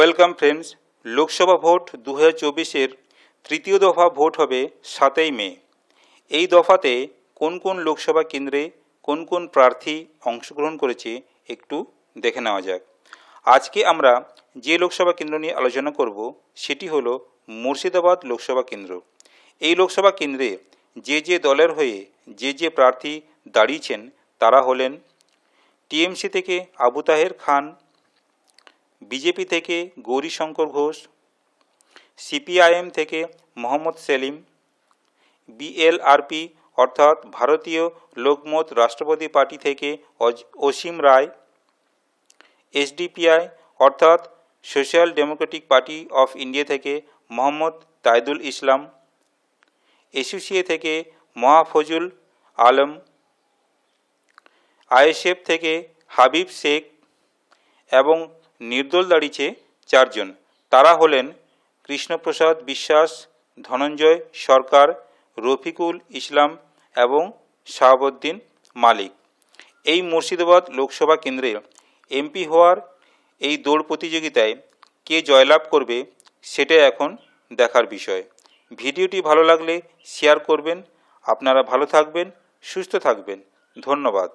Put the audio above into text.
Welcome friends, Lok Sabha vote দু হাজার তৃতীয় দফা ভোট হবে সাতই মে। এই দফাতে কোন কোন লোকসভা কেন্দ্রে কোন কোন প্রার্থী অংশগ্রহণ করেছে একটু দেখে নেওয়া যাক। আজকে আমরা যে লোকসভা কেন্দ্র নিয়ে আলোচনা করব, সেটি হলো মুর্শিদাবাদ লোকসভা কেন্দ্র। এই লোকসভা কেন্দ্রে যে যে দলের হয়ে যে যে প্রার্থী দাঁড়িয়েছেন, তারা হলেন টিএমসি থেকে আবু তাহের খান বিজেপি থেকে গৌরীশঙ্কর ঘোষ, সিপিআইএম থেকে মোহাম্মদ সেলিম, বিএলআরপি অর্থাৎ ভারতীয় লোকমত রাষ্ট্রপতি পার্টি থেকে অসীম রায়, এসডিপিআই অর্থাৎ social democratic party of India থেকে মোহাম্মদ তাইদুল ইসলাম এসিসিএ থেকে মহাফজুল আলম, আইএসএফ থেকে হাবিব শেখ এবং নির্দল দাঁড়িয়েছে চারজন। তারা হলেন কৃষ্ণপ্রসাদ বিশ্বাস, ধনঞ্জয় সরকার, রফিকুল ইসলাম এবং শাহাবুদ্দিন মালিক। এই মুর্শিদাবাদ লোকসভা কেন্দ্রে এমপি হওয়ার এই দৌড় প্রতিযোগিতায় কে জয়লাভ করবে সেটা এখন দেখার বিষয়। ভিডিওটি ভালো লাগলে শেয়ার করবেন। আপনারা ভালো থাকবেন, সুস্থ থাকবেন। ধন্যবাদ।